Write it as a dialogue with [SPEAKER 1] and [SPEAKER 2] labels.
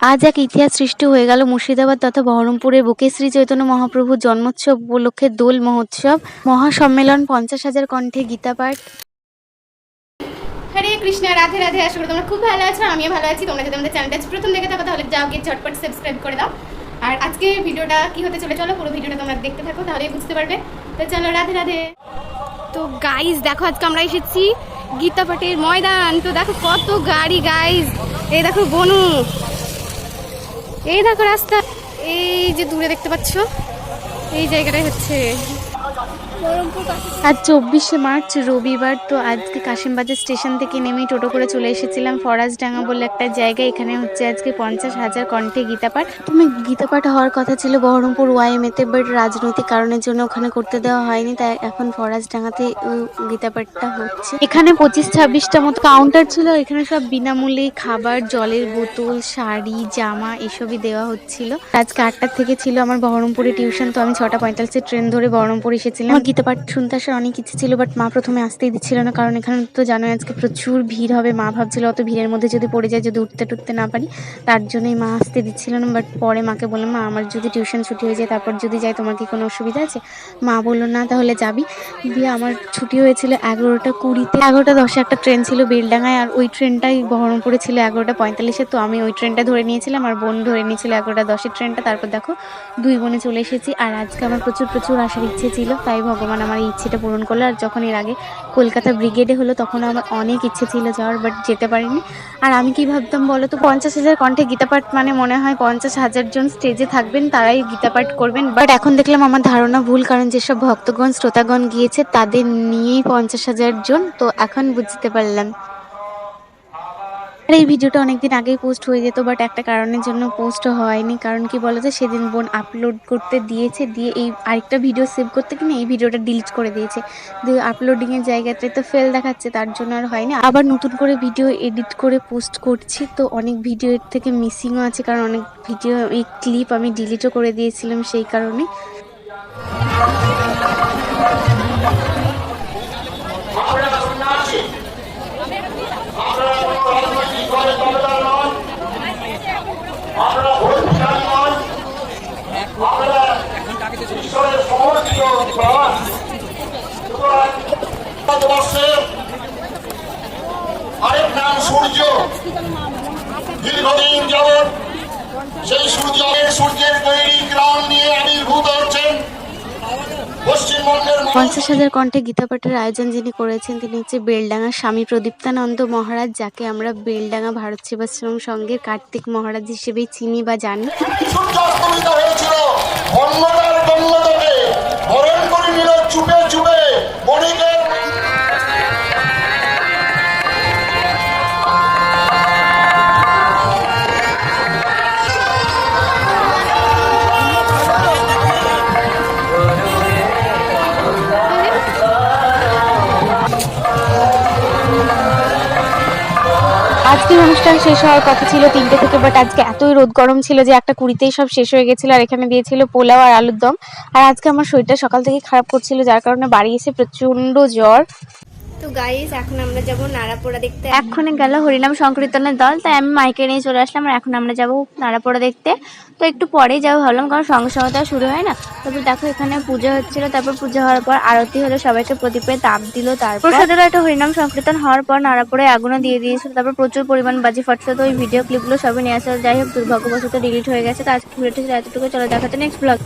[SPEAKER 1] আজ এক ইতিহাস সৃষ্টি হয়ে গেল মুর্শিদাবাদ তথা বহরমপুরের বুকে। শ্রী চৈতন্য মহাপ্রভুর জন্মোৎসব উপলক্ষে দোল মহোৎসব মহাসম্মেলন পঞ্চাশ হাজার কণ্ঠে গীতাপাঠ
[SPEAKER 2] হরে কৃষ্ণ রাধে রাধে আশা করি তোমরা খুব ভালো আছো আমিও ভালো আছি। তোমরা যদি আমাদের চ্যানেলটা প্রথম দেখে থাকো তাহলে যাও গিয়ে ঝটপট সাবস্ক্রাইব করে দাও। আর আজকে ভিডিওটা কি হতে চলে চলো পুরো ভিডিওটা তোমরা দেখতে থাকো তাহলেই বুঝতে পারবে। তো চলো রাধে রাধে। তো গাইজ দেখো আজকে আমরা এসেছি গীতাপাটের ময়দান। তো দেখো কত গাড়ি গাইজ এই দেখো বনু। এই দেখো রাস্তা এই যে দূরে দেখতে পাচ্ছ এই জায়গাটাই হচ্ছে
[SPEAKER 1] আজ চব্বিশে মার্চ রবিবার তো আজকে কাশিমবাজার স্টেশন থেকে নেমে টোটো করে চলে এসেছিলাম ফরাজডাঙ্গা বলে একটা জায়গা। এখানে হচ্ছে আজকে পঞ্চাশ হাজার কণ্ঠে গীতাপাঠ তুমি গীতাপাঠ হওয়ার কথা ছিল বহরমপুর ওয়াইএমএতে বাট রাজনৈতিক কারণের জন্য ওখানে করতে দেওয়া হয়নি তাই এখন ফরাজডাঙ্গাতে গীতাপাঠটা হচ্ছে। এখানে পঁচিশ ছাব্বিশটা মতো কাউন্টার ছিল এখানে সব বিনামূল্যে খাবার জলের বোতল শাড়ি জামা এসবই দেওয়া হচ্ছিল। আজকে আটটার থেকে ছিল আমার বহরমপুরে টিউশন তো আমি ছটা পঁয়তাল্লিশে ট্রেন ধরে বহরমপুর এসেছিলাম। আমার গীতাপাঠ শুনতে আসার অনেক ইচ্ছে ছিল বাট মা প্রথমে আসতেই দিচ্ছিল না। কারণ এখানে তো জানোই আজকে প্রচুর ভিড় হবে। মা ভাবছিল অত ভিড়ের মধ্যে যদি পড়ে যায়, যদি উঠতে টুটতে না পারি, তার জন্যই মা আসতে দিচ্ছিল না। বাট পরে মাকে বললাম, মা, আমার যদি টিউশন ছুটি হয়ে যায়, তারপর যদি যাই, তোমার কি কোনো অসুবিধা আছে? মা বলল, না, তাহলে যাবি। দিয়ে আমার ছুটি হয়েছিল এগারোটা কুড়িতে। এগারোটা দশে একটা ট্রেন ছিল বেলডাঙায় আর ওই ট্রেনটাই বহরমপুরে ছিল এগারোটা পঁয়তাল্লিশে। তো আমি ওই ট্রেনটা ধরে নিয়েছিলাম, আর বোন ধরে নিয়েছিল এগারোটা দশের ট্রেনটা। তারপর দেখো, দুই বোনে চলে এসেছি। আর আজকে আমার প্রচুর প্রচুর আসার ইচ্ছে ছিল, তাই ভগবান আমার ইচ্ছেটা পূরণ করল, আর যখন এর আগে কলকাতা ব্রিগেডে হলো, তখন আমার অনেক ইচ্ছে ছিল যাওয়ার বাট যেতে পারিনি। আর আমি কি ভাবতাম বলো তো, পঞ্চাশ হাজার কণ্ঠে গীতাপাঠ মানে মনে হয় পঞ্চাশ হাজার জন স্টেজে থাকবেন, তারাই গীতাপাঠ করবেন। বাট এখন দেখলাম আমার ধারণা ভুল, কারণ যেসব ভক্তগণ, শ্রোতাগণ গিয়েছে, তাদের নিয়েই পঞ্চাশ হাজার জন, তো এখন বুঝতে পারলাম। আর এই ভিডিওটা অনেকদিন আগেই পোস্ট হয়ে যেত বাট একটা কারণের জন্য পোস্ট হয়নি। কারণ কি বলতো, সেদিন বোন আপলোড করতে দিয়েছে, দিয়ে এই আরেকটা ভিডিও সেভ করতে কিনে এই ভিডিওটা ডিলিট করে দিয়েছে। দিয়ে আপলোডিংয়ের জায়গাতে তো ফেল দেখাচ্ছে, তার জন্য আর হয়নি। আবার নতুন করে ভিডিও এডিট করে পোস্ট করছি, তো অনেক ভিডিও এর থেকে মিসিংও আছে, কারণ অনেক ভিডিও এই ক্লিপ আমি ডিলিটও করে দিয়েছিলাম সেই কারণে
[SPEAKER 3] আমরা ভোটবিহারী নয় আমরা ঈশ্বরের সমর্থিত প্রাণ সুতরাং ভারতবর্ষে আরেক নাম সূর্য দীর্ঘদিন যাবৎ সেই সূর্যের সূর্যের তৈরি গ্রাম নিয়ে আবির্ভূত হচ্ছেন
[SPEAKER 1] পঞ্চাশ হাজার কণ্ঠে গীতাপাঠের আয়োজন যিনি করেছেন তিনি হচ্ছে বেলডাঙ্গা স্বামী প্রদীপ্তানন্দ মহারাজ যাকে আমরা বেলডাঙ্গা ভারত সেবাশ্রম সংঘের কার্তিক মহারাজ হিসেবেই চিনি বা জানি। আজকের অনুষ্ঠান শেষ হওয়ার কথা ছিল তিনটে থেকে বাট আজকে এতই রোদ গরম ছিল যে একটা কুড়িতেই সব শেষ হয়ে গেছিল। আর এখানে দিয়েছিল পোলাও আর আলুর দম। আর আজকে আমার শরীরটা সকাল থেকে খারাপ করছিল, যার কারণে বাড়ি এসে প্রচণ্ড জ্বর।
[SPEAKER 2] তো গাইজ এখন আমরা যাব নাড়াপোড়া দেখতে।
[SPEAKER 1] এক্ষণে গেল হরিনাম সংকীর্তনের দল তাই আমি মাইকে নিয়ে চলে আসলাম আর এখন আমরা যাব নাড়াপোড়া দেখতে। তো একটু পরেই যাব ভাবলাম কারণ সঙ্গে সঙ্গে তো আর শুরু হয় না। তারপর দেখো এখানে পুজো হচ্ছিল তারপর পুজো হওয়ার পর আরতি হলো সবাইকে প্রদীপে তাপ দিল তারপর। প্রসাদেরও একটা হরিনাম সংকীর্তন হওয়ার পর নাড়াপোড়ে আগুনও দিয়ে দিয়েছিল তারপর প্রচুর পরিমাণ বাজি ফাটছিল তো ওই ভিডিও ক্লিপগুলো সবই নিয়ে আসা যাই হোক দুর্ভাগ্যবশত ডিলিট হয়ে গেছে তো আজকে ভিডিওটি এতটুকু চলো দেখাতে নেক্সট ব্লগ